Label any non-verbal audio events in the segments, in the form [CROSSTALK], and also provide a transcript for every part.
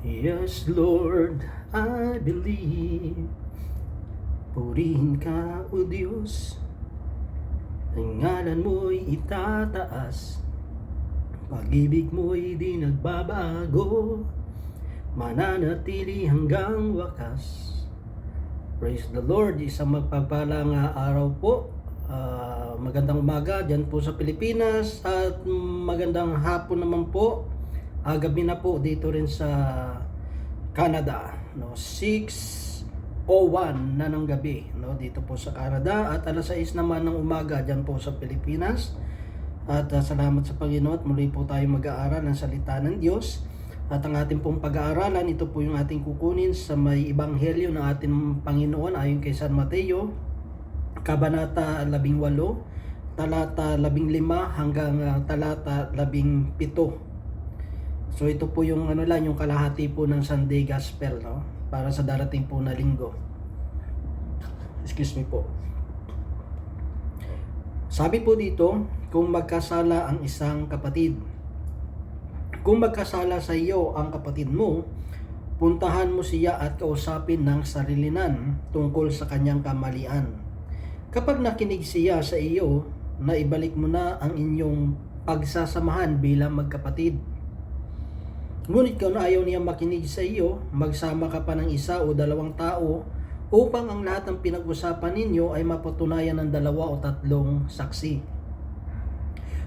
Yes, Lord, I believe. Purihin ka, O Diyos. Ang ngalan mo'y itataas. Pag-ibig mo'y di nagbabago. Mananatili hanggang wakas. Praise the Lord. Isang magpagpalang ah, araw po. Ah, magandang umaga dyan po sa Pilipinas at magandang hapon naman po. Ah, gabi na po dito rin sa Canada. No, 6.01 na ng gabi no, dito po sa Canada at alas 6 naman ng umaga dyan po sa Pilipinas. At ah, salamat sa Panginoon muli po tayo mag-aaral ng salita ng Diyos. At ang ating pong pag-aaralan, ito po yung ating kukunin sa may ibanghelyo ng ating Panginoon ayon kay San Mateo, Kabanata 18, talata 15 hanggang ah, talata 17. So ito po yung ano lang, yung kalahati po ng Sunday Gospel, no? Para sa darating po na linggo. Excuse me po. Sabi po dito, kung magkasala ang isang kapatid, kung magkasala sa iyo ang kapatid mo, puntahan mo siya at kausapin ng sarilinan tungkol sa kanyang kamalian. Kapag nakinig siya sa iyo, na ibalik mo na ang inyong pagsasamahan bilang magkapatid. Ngunit kung ayaw niya makinig sa iyo, magsama ka pa ng isa o dalawang tao upang ang lahat ng pinag-usapan ninyo ay mapatunayan ng dalawa o tatlong saksi.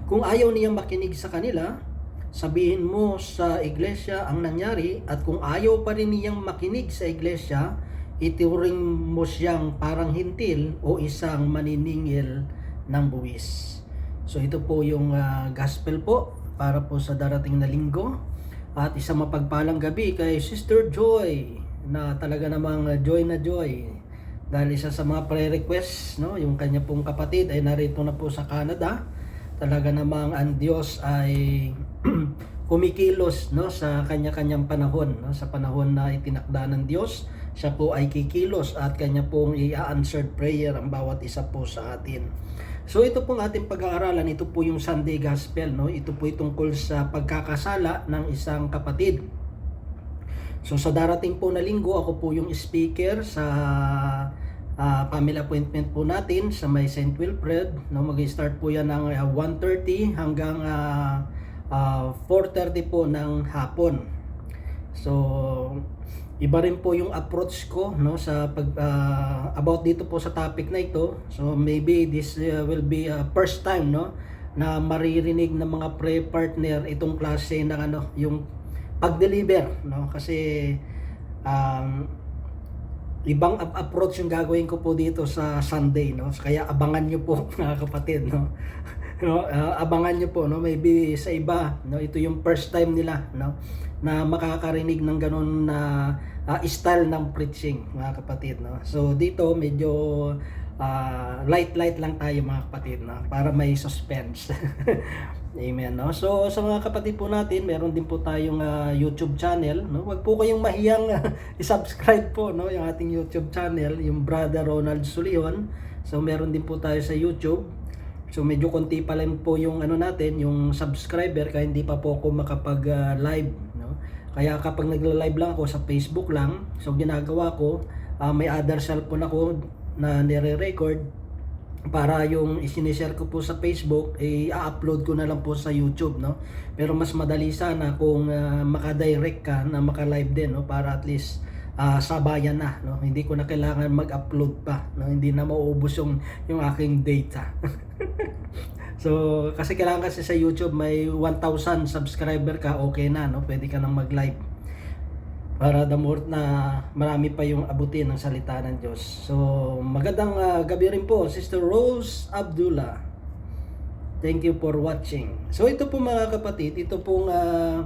Kung ayaw niya makinig sa kanila, sabihin mo sa iglesia ang nangyari at kung ayaw pa rin niyang makinig sa iglesia, ituring mo siyang parang hintil o isang maniningil ng buwis. So ito po yung ah, gospel po para po sa darating na linggo at isang mapagpalang gabi kay Sister Joy na talaga namang joy na joy dahil isa sa mga pre-requests no yung kanya pong kapatid ay narito na po sa Canada talaga namang ang Diyos ay [CLEARS THROAT] kumikilos no sa kanya-kanyang panahon no sa panahon na itinakda ng Diyos siya po ay kikilos at kanya pong i-answered prayer ang bawat isa po sa atin. So ito pong ating pag-aaralan, ito po yung Sunday Gospel, no? Ito po tungkol sa pagkakasala ng isang kapatid. So sa darating po na linggo, ako po yung speaker sa ah, family appointment po natin sa may St. Wilfred. No, mag-start po yan ng ah, 1.30 hanggang ah, ah, 4.30 po ng hapon. So, iba rin po yung approach ko no sa pag ah, about dito po sa topic na ito. So maybe this uh, will be a first time no na maririnig ng mga pre partner itong klase ng ano yung pag-deliver no. Kasi um, ibang ap- approach yung gagawin ko po dito sa Sunday no. Kaya abangan niyo po [LAUGHS] mga kapatid no. [LAUGHS] No ah, abangan niyo po no. Maybe sa iba no ito yung first time nila no na makakarinig ng ganun na ah, style ng preaching mga kapatid no so dito medyo ah, light light lang tayo mga kapatid no para may suspense [LAUGHS] Amen no. So sa mga kapatid po natin, meron din po tayong ah, YouTube channel, no. Huwag po kayong mahiyang ah, [LAUGHS] i-subscribe po no yung ating YouTube channel, yung Brother Ronald Sulion. So meron din po tayo sa YouTube. So medyo konti pa lang po yung ano natin, yung subscriber kaya hindi pa po ako makapag-live, no. Kaya kapag nagla-live lang ako sa Facebook lang, so ginagawa ko, ah, may other cellphone ako na nire-record para yung isinishare ko po sa Facebook eh i-upload ko na lang po sa YouTube no? Pero mas madali sana kung uh, maka-direct ka na maka-live din no? Para at least ah, sabayan na no hindi ko na kailangan mag-upload pa no hindi na mauubos yung yung aking data [LAUGHS] So, kasi kailangan kasi sa YouTube may 1,000 subscriber ka, okay na, no? Pwede ka nang mag-live. Para the more na marami pa yung abutin ng salita ng Diyos. So, magandang ah, gabi rin po, Sister Rose Abdullah. Thank you for watching. So, ito po mga kapatid, ito pong ah,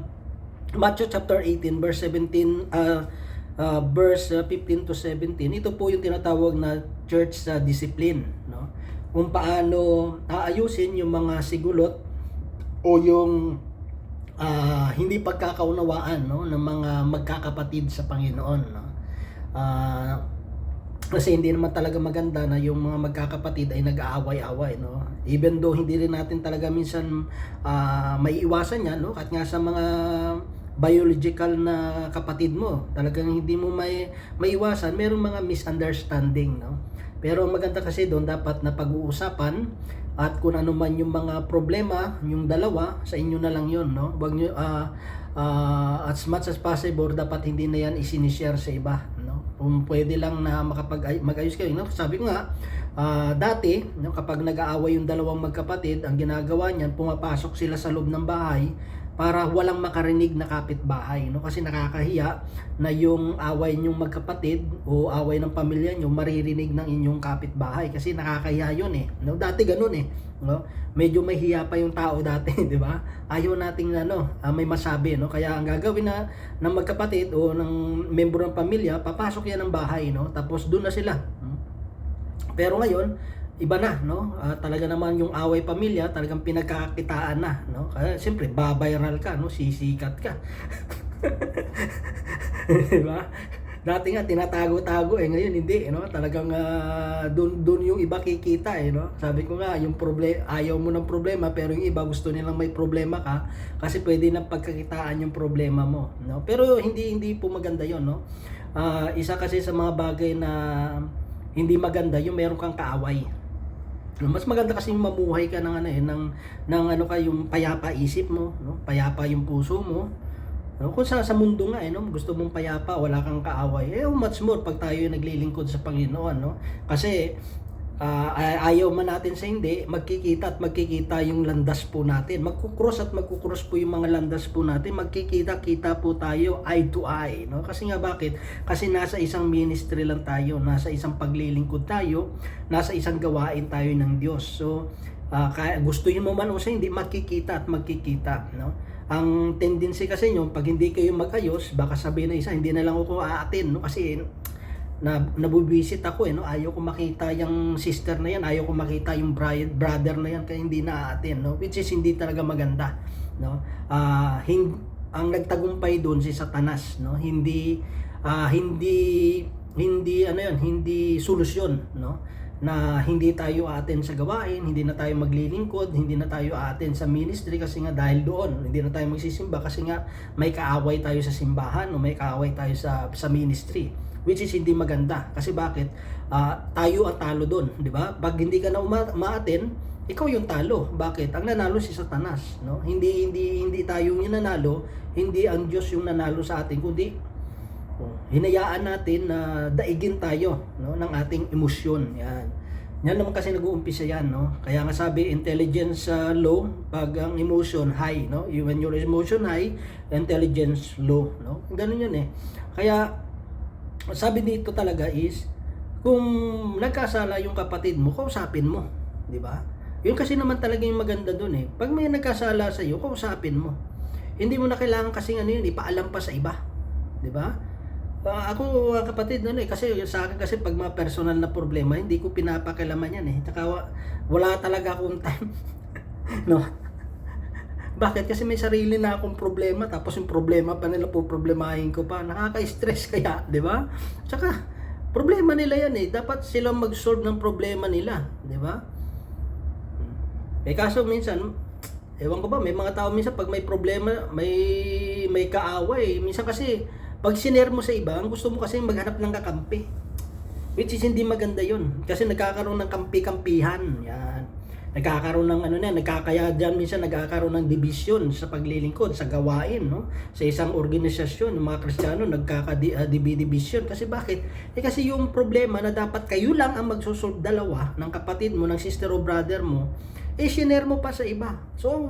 Matthew chapter 18 verse 17 ah, ah, verse ah, 15 to 17. Ito po yung tinatawag na church sa discipline, no? Kung paano aayusin yung mga sigulot o yung ah, hindi pagkakaunawaan no ng mga magkakapatid sa Panginoon no. Ah, kasi hindi naman talaga maganda na yung mga magkakapatid ay nag-aaway-away no. Even though hindi rin natin talaga minsan ah, may iwasan yan no at nga sa mga biological na kapatid mo. Talagang hindi mo may maiwasan, merong mga misunderstanding, no? Pero ang maganda kasi doon dapat na pag-uusapan at kung ano man yung mga problema, yung dalawa, sa inyo na lang yun, no? Wag nyo, ah, ah, as much as possible, dapat hindi na yan isinishare sa iba, no? Kung pwede lang na makapag mag-ayos kayo, no? Sabi ko nga, ah, dati, no, kapag nag-aaway yung dalawang magkapatid, ang ginagawa niyan, pumapasok sila sa loob ng bahay para walang makarinig na kapitbahay no? Kasi nakakahiya na yung away niyong magkapatid o away ng pamilya niyo maririnig ng inyong kapitbahay. Kasi nakakahiya yun eh no? Dati ganun eh no? Medyo may hiya pa yung tao dati [LAUGHS] di ba? Ayaw nating ano ah, may masabi no? Kaya ang gagawin na ng magkapatid o ng membro ng pamilya papasok yan ng bahay no? Tapos doon na sila pero ngayon iba na no? Ah, talaga naman yung away pamilya talagang pinagkakakitaan na no? Kaya siyempre babiral ka no? Sisikat ka. [LAUGHS] Di ba? Dati nga tinatago-tago eh. Ngayon hindi eh, no? Talagang uh, doon doon yung iba kikita eh no? Sabi ko nga yung problema ayaw mo ng problema pero yung iba gusto nilang may problema ka kasi pwede na pagkakitaan yung problema mo no? Pero hindi hindi po maganda yon no? Ah, isa kasi sa mga bagay na hindi maganda yung meron kang kaaway mas maganda kasi mamuhay ka ng ano eh ng ng ano ka yung payapa isip mo, no? Payapa yung puso mo. No? Kung sa, sa mundo nga eh, no? gusto mong payapa, wala kang kaaway. Eh, how much more pag tayo yung naglilingkod sa Panginoon, no? Kasi ay- ayaw man natin sa hindi, magkikita at magkikita yung landas po natin. Magkukross at magkukross po yung mga landas po natin. Magkikita-kita po tayo eye to eye. No? Kasi nga bakit? Kasi nasa isang ministry lang tayo, nasa isang paglilingkod tayo, nasa isang gawain tayo ng Diyos. So, ah, kaya gusto mo man o sa hindi, magkikita at magkikita. No? Ang tendency kasi nyo, pag hindi kayo magayos, baka sabihin na isa, hindi na lang ako aatin. No? Kasi na nabubisit ako eh no? Ayaw ko makita yung sister na yan ayaw ko makita yung bride, brother na yan kaya hindi na aatin no? Which is hindi talaga maganda no? Ah hin, ang nagtagumpay doon si Satanas no? Hindi ah, hindi hindi ano yan hindi solusyon no? Na hindi tayo atin sa gawain, hindi na tayo maglilingkod, hindi na tayo atin sa ministry kasi nga dahil doon, hindi na tayo magsisimba kasi nga may kaaway tayo sa simbahan o may kaaway tayo sa sa ministry which is hindi maganda. Kasi bakit? Ah, tayo ang talo doon di ba? Pag hindi ka na uma- umaatin ikaw yung talo. Bakit? Ang nanalo si Satanas no? Hindi hindi hindi tayo yung nanalo hindi ang Diyos yung nanalo sa atin kundi oh, hinayaan natin na daigin tayo no ng ating emosyon. Yan. Yan naman kasi nag-uumpisa yan no? Kaya nga sabi intelligence uh, low pag ang emotion high no? When your emotion high intelligence low no? Ganun yun eh. Kaya sabi dito talaga is kung nagkasala yung kapatid mo, kausapin mo, 'di ba? Yun kasi naman talaga yung maganda doon eh. Pag may nagkasala sa iyo, kausapin mo. Hindi mo na kailangan kasi ano yun, ipaalam pa sa iba, 'di ba? Ah, ako ah, kapatid noon eh kasi sa akin kasi pag mga personal na problema hindi ko pinapakialaman yan eh. Tsaka wa- wala talaga akong time. [LAUGHS] no. Bakit? Kasi may sarili na akong problema tapos yung problema pa nila po problemahin ko pa. Nakaka-stress kaya, 'di ba? Tsaka problema nila yan eh. Dapat sila mag-solve ng problema nila, 'di ba? Eh kaso minsan ewan ko ba, may mga tao minsan pag may problema, may may kaaway, minsan kasi pag siner mo sa iba, ang gusto mo kasi maghanap ng kakampi. Which is hindi maganda yun. Kasi nagkakaroon ng kampi-kampihan. Yan. Nagkakaroon ng ano na, nagkakaya dyan minsan nagkakaroon ng division sa paglilingkod, sa gawain, no? Sa isang organisasyon, yung mga Kristiyano nagkaka-division. Kasi bakit? Eh kasi yung problema na dapat kayo lang ang magsosolve dalawa ng kapatid mo, ng sister o brother mo, eh share mo pa sa iba. So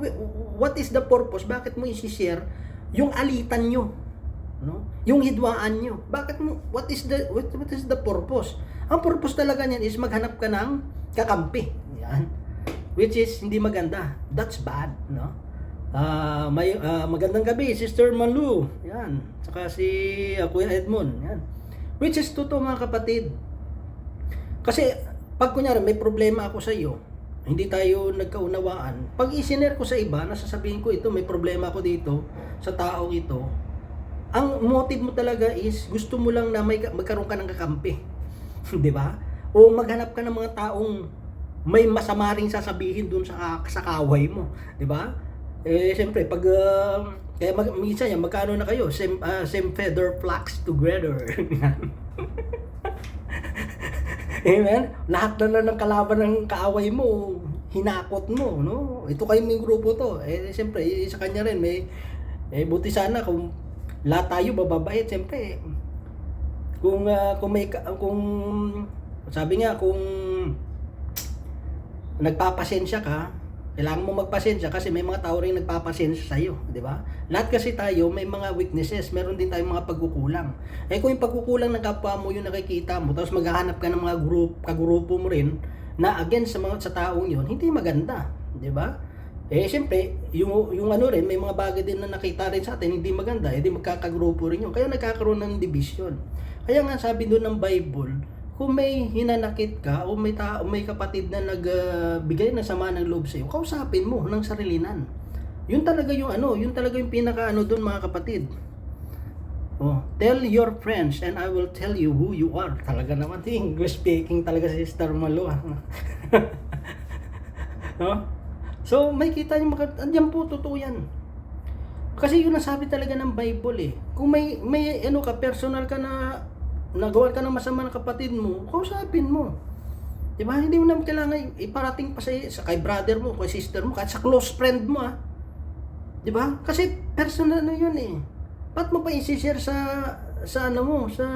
what is the purpose? Bakit mo i-share yung alitan nyo? no? Yung hidwaan nyo. Bakit mo what is the what, what is the purpose? Ang purpose talaga niyan is maghanap ka ng kakampi. Yan. Which is hindi maganda. That's bad, no? Ah, may ah, magandang gabi, Sister Malu. Yan. Saka si uh, Kuya Edmond. Yan. Which is totoo mga kapatid. Kasi pag kunyari may problema ako sa iyo, hindi tayo nagkaunawaan. Pag isinare ko sa iba, nasasabihin ko ito, may problema ako dito sa taong ito. Ang motive mo talaga is gusto mo lang na may magkaroon ka ng kakampi. [LAUGHS] 'Di ba? O maghanap ka ng mga taong may masama ring sasabihin doon sa sa kaway mo, 'di ba? Eh, siyempre, pag, ah, kaya mag, minsan yan, magkano na kayo? Same, ah, same feather flocks together. [LAUGHS] Amen? Lahat na lang ng kalaban ng kaaway mo, hinakot mo, no? Ito kayo may grupo to. Eh, siyempre, eh, sa kanya rin, may, eh, buti sana kung lahat tayo bababait, siyempre, kung, ah, kung may, kung, sabi nga, kung nagpapasensya ka, kailangan mo magpasensya kasi may mga tao rin nagpapasensya sa iyo, di ba? Lahat kasi tayo may mga weaknesses, meron din tayong mga pagkukulang. Eh kung yung pagkukulang ng kapwa mo yung nakikita mo, tapos maghahanap ka ng mga group, kagrupo mo rin na against sa mga sa taong yun, hindi maganda, di ba? Eh siyempre, yung yung ano rin, may mga bagay din na nakita rin sa atin hindi maganda, eh di magkakagrupo rin yun. Kaya nagkakaroon ng division. Kaya nga sabi doon ng Bible, kung may hinanakit ka o may tao, may kapatid na nagbigay na sama ng loob sa iyo, kausapin mo ng sarilinan. Yun talaga yung ano, yun talaga yung pinaka ano doon mga kapatid. Oh, tell your friends and I will tell you who you are. Talaga naman, [LAUGHS] English speaking talaga si Sister Malo. ah. no? [LAUGHS] So, may kita niyo, mga- andyan po, totoo yan. Kasi yun ang sabi talaga ng Bible eh. Kung may, may ano ka, personal ka na nagawa ka ng masama ng kapatid mo, kausapin mo. Di ba? Hindi mo naman kailangan iparating pa sa, sa kay brother mo, kay sister mo, kahit sa close friend mo ah. Di ba? Kasi personal na yun eh. Ba't mo pa isi-share sa sa ano mo, sa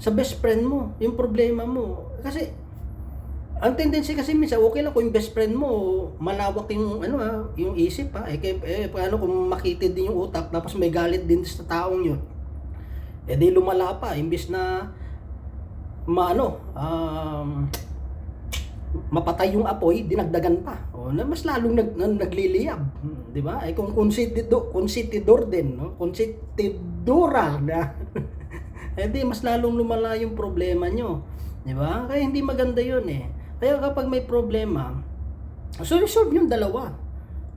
sa best friend mo, yung problema mo. Kasi ang tendency kasi minsan okay lang kung yung best friend mo malawak yung ano ah, yung isip ha. Eh, kaya, eh paano kung makitid din yung utak tapos may galit din sa taong yun. Eh di lumala pa imbis na maano um, mapatay yung apoy, dinagdagan pa. O, na mas lalong nag, na, nagliliyab, 'di ba? Ay kung konsentidor, konsentidor din, no? Konsentidora na. [LAUGHS] eh di mas lalong lumala yung problema nyo. 'Di ba? Kaya hindi maganda 'yun eh. Kaya kapag may problema, so resolve yung dalawa.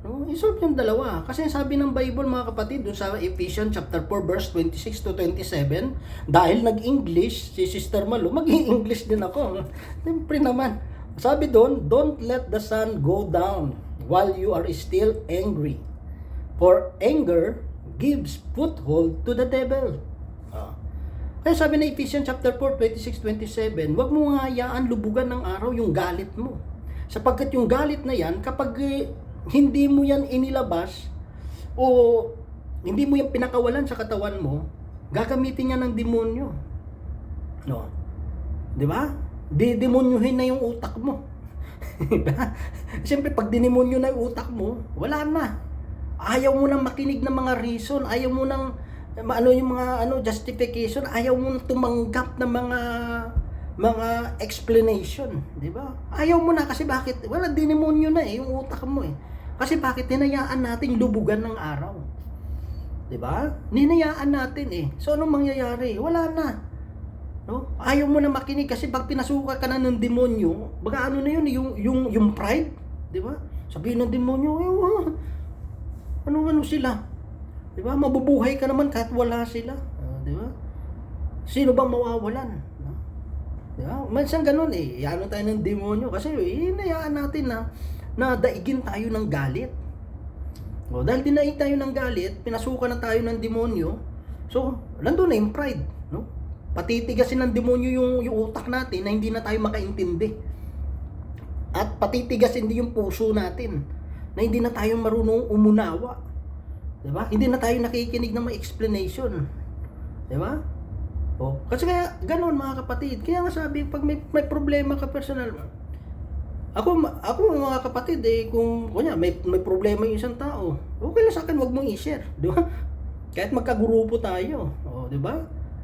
No? I-solve yung dalawa. Kasi sabi ng Bible mga kapatid, dun sa Ephesians chapter 4 verse 26 to 27, dahil nag-English si Sister Malu, [LAUGHS] mag-English din ako. Siyempre naman. Sabi doon, don't let the sun go down while you are still angry. For anger gives foothold to the devil. Ah. Kaya sabi na Ephesians chapter 4, 26, 27, huwag mo hayaan lubugan ng araw yung galit mo. Sapagkat yung galit na yan, kapag eh, hindi mo yan inilabas, o hindi mo yan pinakawalan sa katawan mo, gagamitin yan ng demonyo. No. Di ba? Didemonyuhin na yung utak mo. [LAUGHS] Diba? Siyempre, pag dinimonyo na yung utak mo, wala na. Ayaw mo nang makinig ng mga reason, ayaw mo nang ano yung mga ano justification, ayaw mo nang tumanggap ng mga mga explanation, di ba? Ayaw mo na kasi bakit? Wala dinimonyo na eh yung utak mo eh. Kasi bakit hinayaan nating lubugan ng araw? Di ba? Ninayaan natin eh. So anong mangyayari? Wala na. No? Ayaw mo na makinig kasi pag pinasuka ka na ng demonyo, baga ano na yun, yung, yung, yung pride, di ba? Sabihin ng demonyo, eh, ah, ano-ano sila. Di ba? Mabubuhay ka naman kahit wala sila. Ah, di ba? Sino bang mawawalan? Di ba? Minsan ganun eh. Ano tayo ng demonyo kasi hinayaan natin na na daigin tayo ng galit. O, dahil dinaig tayo ng galit, pinasukan na tayo ng demonyo, so, nandun na yung pride, no? Patitigasin ng demonyo yung, yung utak natin na hindi na tayo makaintindi. At patitigasin din yung puso natin na hindi na tayo marunong umunawa. 'Di ba? Hindi na tayo nakikinig ng mga explanation. 'Di ba? Oh, kasi kaya ganoon mga kapatid. Kaya nga sabi pag may, may problema ka personal, ako, ako mga kapatid eh, kung kunya, may, may problema yung isang tao, okay lang sa akin, wag mong i-share. Di ba? [LAUGHS] Kahit magkagrupo tayo. O, di ba?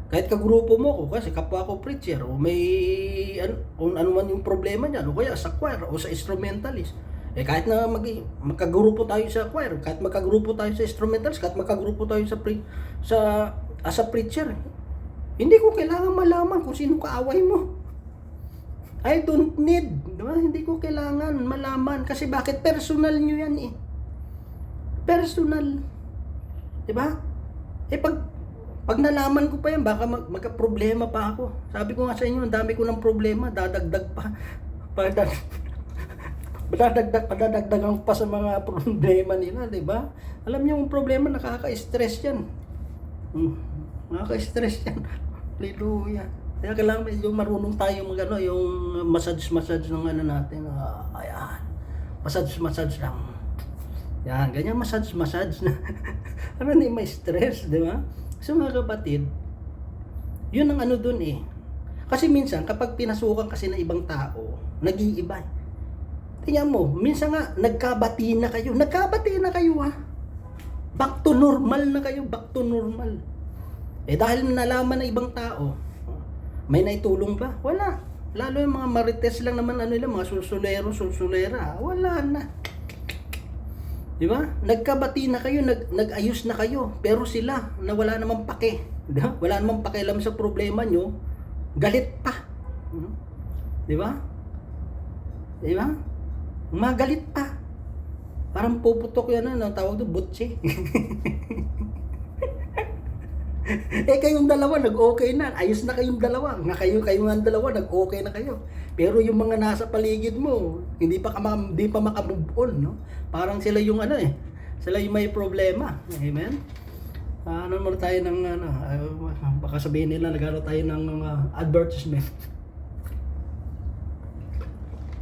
Kahit kagrupo mo ko, kasi kapwa ko preacher, o may, an, kung ano man yung problema niya, o kaya sa choir, o sa instrumentalist. Eh kahit na mag, magkagrupo tayo sa choir, kahit magkagrupo tayo sa instrumentalist, kahit magkagrupo tayo sa, pre, sa as a preacher, hindi ko kailangan malaman kung sino kaaway mo. I don't need, di? Hindi ko kailangan malaman kasi bakit personal nyo yan eh. Personal. Di ba? Eh pag pag nalaman ko pa yan, baka mag, magka-problema pa ako. Sabi ko nga sa inyo, ang dami ko ng problema, dadagdag pa. [LAUGHS] Pag, [LAUGHS] Padadagdag, padadagdagan pa sa mga [LAUGHS] problema nila, di ba? Alam niyo yung problema, nakaka-stress yan. Hmm, nakaka-stress yan. Hallelujah. Kaya kailangan medyo marunong tayo mag ano, yung massage-massage ng ano natin. Ah, ayan. Massage-massage lang. Yan, ganyan massage-massage na. ano na may stress, di ba? So mga kapatid, yun ang ano dun eh. Kasi minsan, kapag pinasukan kasi ng ibang tao, nag-iiba. eh. Tingnan mo, minsan nga, nagkabati na kayo. Nagkabati na kayo ha. Back to normal na kayo, back to normal. Eh dahil nalaman ng ibang tao, may naitulong ba? Wala. Lalo yung mga marites lang naman, ano nila, mga sulsulero, sulsulera. Wala na. Di ba? Nagkabati na kayo, nag, nag-ayos na kayo. Pero sila, na wala namang pake. Di ba? Wala namang pakialam sa problema nyo. Galit pa. Di ba? Di ba? Magalit pa. Parang puputok yan, ano, tawag doon, butsi. [LAUGHS] [LAUGHS] eh kayong dalawa nag-okay na. Ayos na kayong dalawa. Nga kayo kayo nga dalawa nag-okay na kayo. Pero yung mga nasa paligid mo, hindi pa ka hindi pa maka-move on, no? Parang sila yung ano eh. Sila yung may problema. Amen. Ah, ano muna tayo ng ano, ah, baka sabihin nila nagano tayo ng mga advertisement.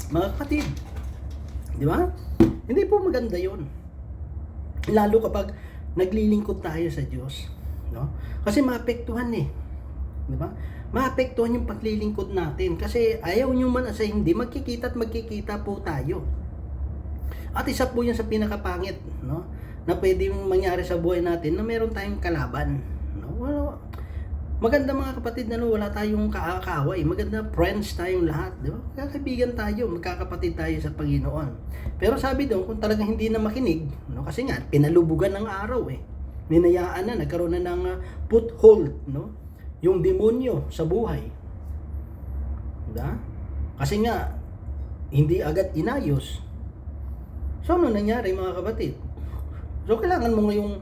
Mga kapatid, di ba? Hindi po maganda 'yon. Lalo kapag naglilingkod tayo sa Diyos, no? Kasi maapektuhan eh. Di ba? Maapektuhan yung paglilingkod natin kasi ayaw nyo man sa hindi magkikita at magkikita po tayo. At isa po yan sa pinakapangit, no? Na pwede mangyari sa buhay natin na meron tayong kalaban, no? Well, maganda mga kapatid na no, wala tayong kaakaway. Maganda friends tayong lahat, di ba? Kaibigan tayo, magkakapatid tayo sa Panginoon. Pero sabi doon, kung talagang hindi na makinig, no? Kasi nga, pinalubugan ng araw eh. Ninayaan na, nagkaroon na ng uh, foothold, no? Yung demonyo sa buhay. Diba? Kasi nga, hindi agad inayos. So, ano nangyari mga kapatid? So, kailangan mo ngayong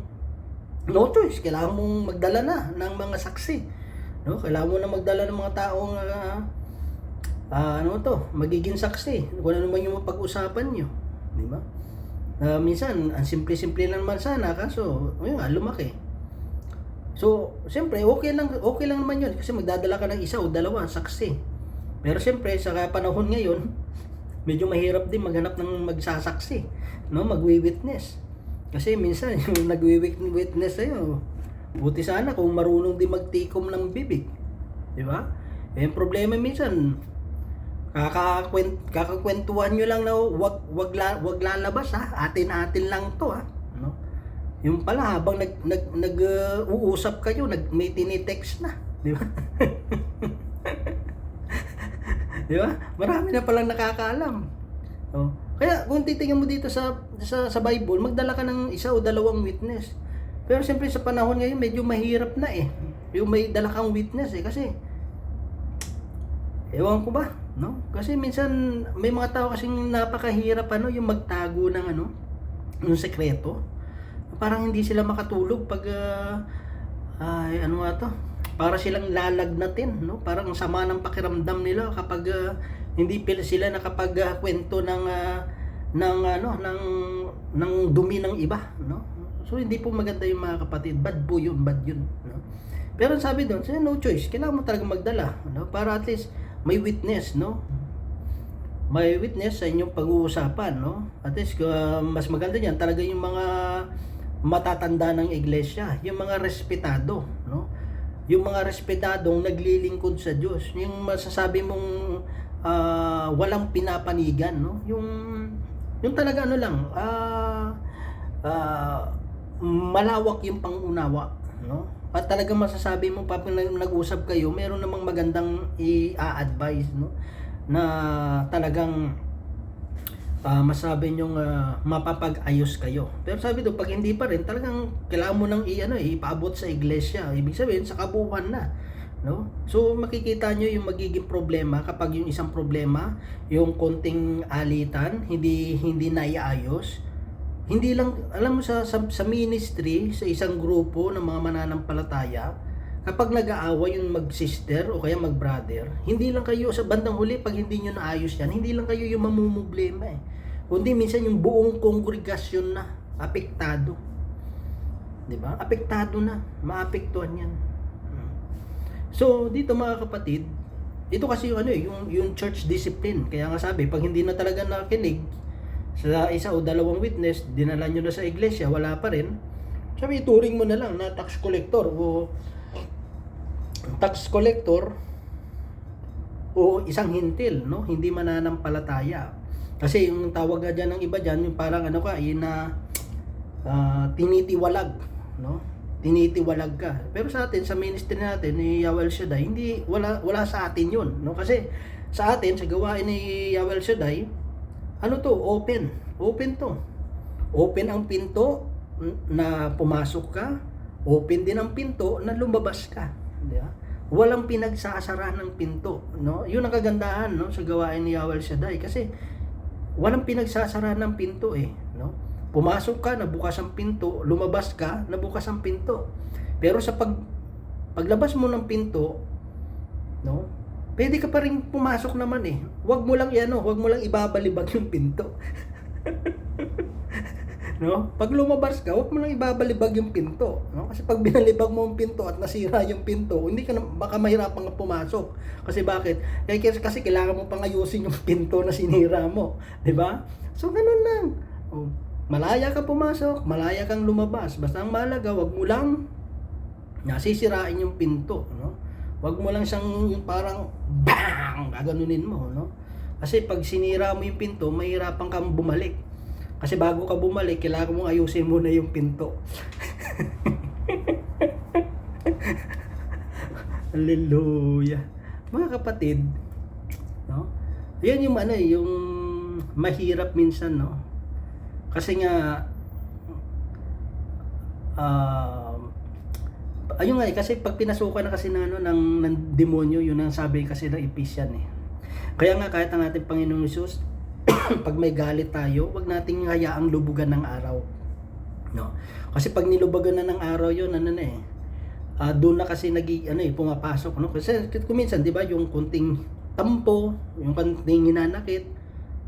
no choice. Kailangan mong magdala na ng mga saksi. No? Kailangan mo na magdala ng mga taong ah, ah, ano to, magiging saksi. Kung ano naman yung pag-usapan nyo. Di ba? Na minsan, ang simple-simple lang naman sana, kaso, ayun nga, lumaki. So, siyempre, okay lang, okay lang naman yun kasi magdadala ka ng isa o dalawa, saksi. Pero siyempre, sa panahon ngayon, [LAUGHS] medyo mahirap din maghanap ng magsasaksi, no? Magwi-witness. Kasi minsan, [LAUGHS] yung nagwi-witness sa'yo, buti sana kung marunong din magtikom ng bibig. Di ba? Eh, problema minsan, kakakwent, kakakwentuhan nyo lang na wag, wag, la, wag lalabas ha, atin-atin lang to ha. No? Yung pala habang nag, nag, nag uh, uusap kayo, nag, may tinitext na. Di ba? [LAUGHS] Di ba? Marami na palang nakakaalam. Oh. Kaya kung titingnan mo dito sa, sa sa Bible, magdala ka ng isa o dalawang witness. Pero siyempre sa panahon ngayon medyo mahirap na eh. Yung may dala kang witness eh kasi ewan ko ba, no? Kasi minsan may mga tao kasing napakahirap ano yung magtago ng ano, ng sekreto. Parang hindi sila makatulog pag ah, ay ano nga to? Para silang lalagnatin, no? Parang ang sama ng pakiramdam nila kapag ah, hindi pila sila nakapagkwento ng ah, ng ano ng ng dumi ng iba, no? So hindi po maganda yung mga kapatid, bad po yun, bad yun, no? Pero sabi doon, so, no choice, kailangan mo talaga magdala, no? Para at least may witness, no? May witness sa inyong pag-uusapan, no? At least uh, mas maganda niyan talaga yung mga matatanda ng iglesia, yung mga respetado, no? Yung mga respetadong naglilingkod sa Diyos, yung masasabi mong ah, walang pinapanigan, no? Yung yung talaga ano lang, ah ah, malawak yung pangunawa, no? At talagang masasabi mo pa pag nag-usap kayo, meron namang magandang i-advise, no? Na talagang ah masabi nyong ah, mapapag-ayos kayo. Pero sabi doon, pag hindi pa rin, talagang kailangan mo nang i-ano, eh, ipaabot sa iglesia. Ibig sabihin, sa kabuuan na. No? So makikita nyo yung magiging problema kapag yung isang problema, yung konting alitan, hindi hindi naiayos. Hindi lang alam mo sa, sa sa ministry, sa isang grupo ng mga mananampalataya, kapag nag-aaway yung mag-sister o kaya mag-brother, hindi lang kayo sa bandang huli pag hindi nyo naayos yan, hindi lang kayo yung mamumblema eh. kundi minsan yung buong kongregasyon na apektado. 'Di ba? Apektado na, maapektuhan 'yan. Hmm. So, dito mga kapatid, ito kasi yung ano eh, yung, yung church discipline. Kaya nga sabi, pag hindi na talaga nakinig sa isa o dalawang witness, dinala nyo na sa iglesia, wala pa rin, sabi, ituring mo na lang na tax collector o tax collector o isang hintil, no? Hindi mananampalataya. Kasi yung tawag nga dyan ng iba dyan, yung parang ano ka, yun na ah, tinitiwalag, no? Tinitiwalag ka. Pero sa atin, sa ministry natin ni Yawel Shaddai, hindi, wala, wala sa atin yun, no? Kasi sa atin, sa gawain ni Yawel Shaddai, ano to, open. Open to. Open ang pinto na pumasok ka, open din ang pinto na lumabas ka. Di ba? Walang pinagsasara ng pinto, no? Yun ang kagandahan, no, sa gawain ni Yawel Shaddai kasi walang pinagsasara ng pinto eh, no? Pumasok ka, nabukas ang pinto, lumabas ka, nabukas ang pinto. Pero sa pag paglabas mo ng pinto, no? Pwede ka pa rin pumasok naman eh. Huwag mo lang yan, huwag mo lang ibabalibag yung pinto. [LAUGHS] no? Pag lumabas ka, huwag mo lang ibabalibag yung pinto, no? Kasi pag binalibag mo yung pinto at nasira yung pinto, hindi ka na, baka mahirapan ka pumasok. Kasi bakit? Kaya kasi, kasi kailangan mo pang ayusin yung pinto na sinira mo, ba? So ganun lang. Oh, malaya ka pumasok, malaya kang lumabas. Basta ang mahalaga, huwag mo lang nasisirain yung pinto, no? Huwag mo lang siyang parang bang, gaganunin mo, no? Kasi pag sinira mo yung pinto, mahirapan kang bumalik. Kasi bago ka bumalik, kailangan mong ayusin muna yung pinto. [LAUGHS] Hallelujah. Mga kapatid, no? Yan yung ano, eh, yung mahirap minsan, no? Kasi nga ah ayun nga eh, kasi pag pinasukan na kasi na, ano, ng, ng demonyo, yun ang sabi kasi ng Ephesian eh. Kaya nga kahit ang ating Panginoong Isus, [CLEARS THROAT] pag may galit tayo, wag nating hayaang lubugan ng araw. No? Kasi pag nilubagan na ng araw yun, ano na eh, ah doon na kasi nag ano eh, pumapasok. No? Kasi kuminsan, di ba, yung kunting tampo, yung kunting hinanakit,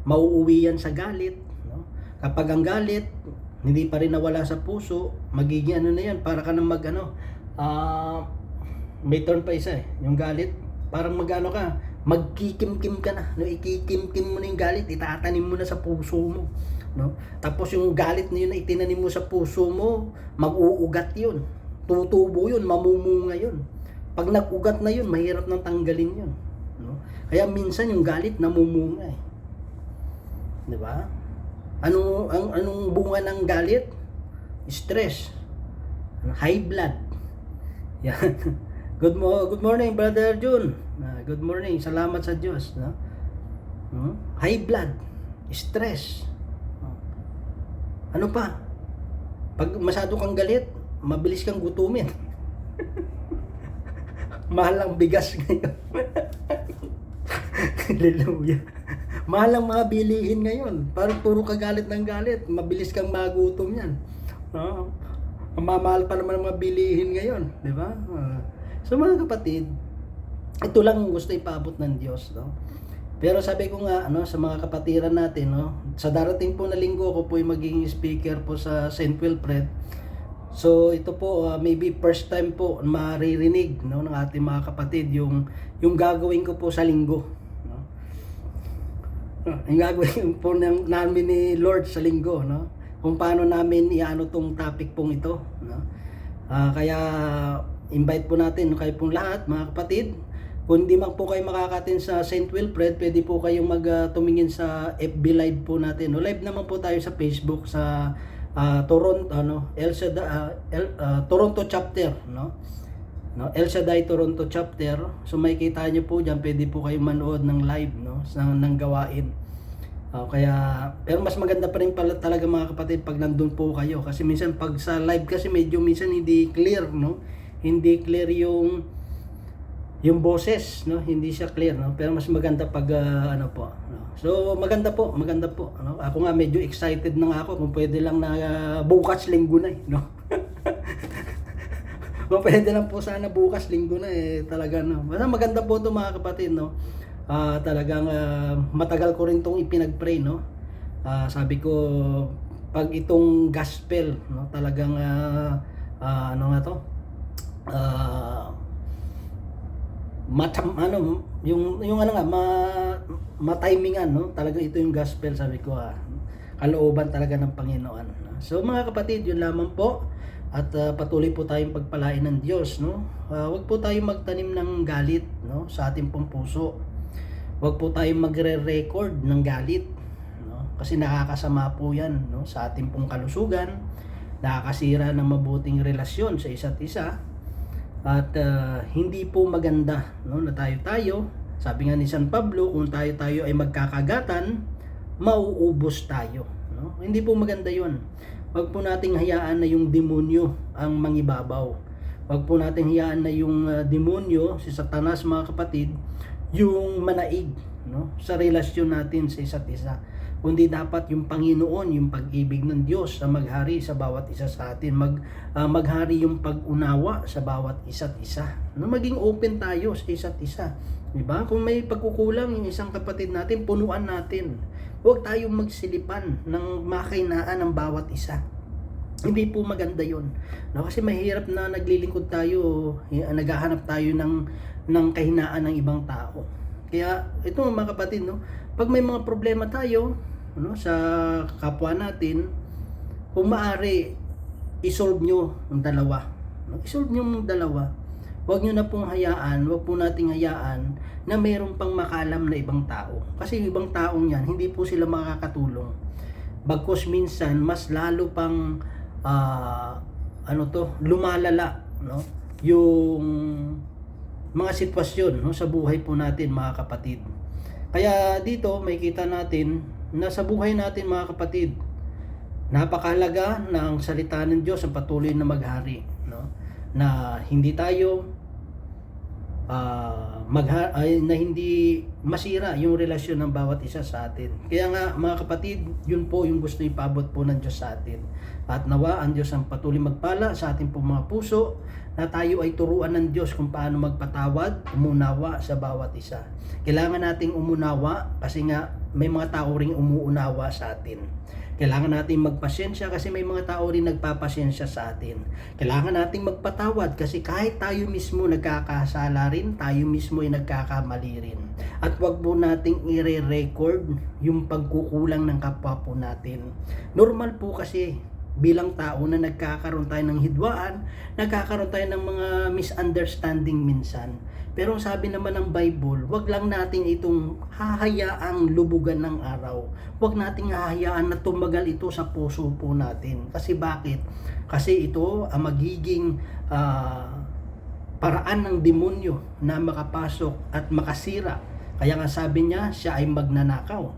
mauuwi yan sa galit. No? Kapag ang galit, hindi pa rin nawala sa puso, magiging ano na yan, para ka nang mag ano, ah may turn pa isa eh, yung galit, parang magano ka, magkikimkim ka na, no, ikikimkim mo na yung galit, itatanim mo na sa puso mo, no? Tapos yung galit na yun na itinanim mo sa puso mo, mag-uugat yun, tutubo yun, mamumunga yun. Pag nag-ugat na yun, mahirap nang tanggalin yun, no? Kaya minsan yung galit namumunga eh. 'Di ba? Ano ang anong bunga ng galit? Stress. High blood. Yan. [LAUGHS] Good mo good morning brother Jun. Ah, good morning. Salamat sa Diyos, no? Hmm? High blood, stress. Ano pa? Pag masyado kang galit, mabilis kang gutumin. [LAUGHS] Mahal ang bigas ngayon. [LAUGHS] Hallelujah. Mahal ang mga bilihin ngayon. Parang puro ka galit ng galit. Mabilis kang magutom yan. No? Mamahal pa naman mga bilihin ngayon. Di ba? Ah. so mga kapatid, ito lang ang gusto ipaabot ng Diyos. No? Pero sabi ko nga ano sa mga kapatiran natin no, sa darating po na linggo ko po ay magiging speaker po sa St. Wilfred. So ito po uh, maybe first time po maririnig no ng ating mga kapatid yung yung gagawin ko po sa linggo no. Yung gagawin [LAUGHS] po ng, namin ni Lord sa linggo no kung paano namin iano tong topic pong ito no. Ah, kaya invite po natin kayo pong lahat mga kapatid kung di man po kayo makakatin sa St. Wilfred, pwede po kayong mag uh, tumingin sa FB Live po natin. No, live naman po tayo sa Facebook sa uh, Toronto ano, El Shaddai, uh, El, uh, Toronto chapter, no? No, El Shaddai Toronto chapter. So makikita niyo po diyan, pwede po kayong manood ng live, no, sa ng gawain. Uh, kaya pero mas maganda pa rin pala talaga mga kapatid pag nandun po kayo. Kasi minsan pag sa live kasi medyo minsan hindi clear, no? Hindi clear yung yung boses no? Hindi siya clear no? Pero mas maganda pag uh, ano po no? so maganda po maganda po no? Ako nga medyo excited na nga ako kung pwede lang na uh, bukas linggo na eh no? [LAUGHS] Kung pwede lang po sana bukas linggo na eh talaga no? Basta maganda po to mga kapatid no uh, talagang uh, matagal ko rin tong ipinagpray no? Ah, sabi ko pag itong gospel no talagang ah, ah, ano nga to? Ah matam ano yung yung ano nga ma matimingan no? Talaga ito yung gospel sabi ko ah kalooban talaga ng Panginoon so mga kapatid yun lamang po. At ah, patuloy po tayong pagpalain ng Diyos no? Ah, wag po tayong magtanim ng galit no sa ating pong puso wag po tayong magre-record ng galit no kasi nakakasama po yan no sa ating pong kalusugan nakakasira ng mabuting relasyon sa isa't isa at ah, hindi po maganda no na tayo-tayo. Sabi nga ni San Pablo, kung tayo-tayo ay magkakagatan, mauubos tayo, no? Hindi po maganda 'yon. Huwag po nating hayaan na yung demonyo ang mangibabaw. Huwag po nating hayaan na yung ah, demonyo, si Satanas mga kapatid, yung manaig, no? Sa relasyon natin sa isa't isa kundi dapat yung Panginoon, yung pag-ibig ng Diyos na maghari sa bawat isa sa atin, mag ah, maghari yung pag-unawa sa bawat isa't isa. Na maging open tayo sa isa't isa. 'Di ba? Kung may pagkukulang yung isang kapatid natin, punuan natin. Huwag tayong magsilipan ng makainaan ng bawat isa. Hindi po maganda 'yon. No, kasi mahirap na naglilingkod tayo, eh, naghahanap tayo ng ng kahinaan ng ibang tao. Kaya ito mga kapatid, no, pag may mga problema tayo no, sa kapwa natin, kung maaari, isolve nyo ang dalawa. No? Isolve nyo ang dalawa. Huwag nyo na pong hayaan, huwag po nating hayaan na mayroon pang makalam na ibang tao. Kasi yung ibang taong yan, hindi po sila makakatulong. Bagkus minsan, mas lalo pang ah, ano to, lumalala, no? Yung mga sitwasyon no, sa buhay po natin mga kapatid. Kaya dito may kita natin na sa buhay natin mga kapatid, napakahalaga na ang salita ng Diyos ang patuloy na maghari. No? Na hindi tayo ah, magha- ay, na hindi masira yung relasyon ng bawat isa sa atin. Kaya nga mga kapatid, yun po yung gusto ipabot po ng Diyos sa atin. At nawa ang Diyos ang patuloy magpala sa ating pong mga puso na tayo ay turuan ng Diyos kung paano magpatawad, umunawa sa bawat isa. Kailangan nating umunawa kasi nga may mga tao ring umuunawa sa atin. Kailangan nating magpasensya kasi may mga tao rin nagpapasensya sa atin. Kailangan nating magpatawad kasi kahit tayo mismo nagkakasala rin, tayo mismo ay nagkakamali rin. At wag po nating i-record yung pagkukulang ng kapwa po natin. Normal po kasi bilang tao na nagkakaroon tayo ng hidwaan, nagkakaroon tayo ng mga misunderstanding minsan. Pero sabi naman ng Bible, wag lang natin itong hahayaang lubugan ng araw. Wag nating hahayaan na tumagal ito sa puso po natin. Kasi bakit? Kasi ito ang magiging ah, paraan ng demonyo na makapasok at makasira. Kaya nga sabi niya, siya ay magnanakaw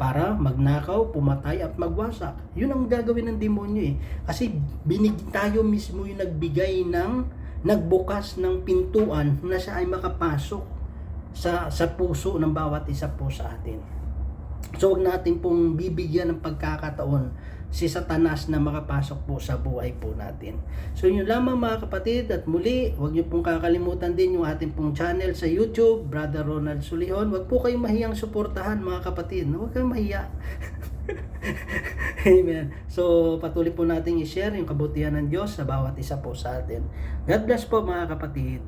para magnakaw, pumatay at magwasak. Yun ang gagawin ng demonyo eh. Kasi binig tayo mismo yung nagbigay ng nagbukas ng pintuan na siya ay makapasok sa sa puso ng bawat isa po sa atin. So huwag natin pong bibigyan ng pagkakataon si Satanas na makapasok po sa buhay po natin. So yun lamang mga kapatid at muli, huwag niyo pong kakalimutan din yung ating pong channel sa YouTube, Brother Ronald Sulihon. Huwag po kayong mahiyang suportahan mga kapatid. Huwag kayong mahiya. [LAUGHS] [LAUGHS] Amen. So patuloy po nating i-share yung kabutihan ng Diyos sa bawat isa po sa atin. God bless po mga kapatid.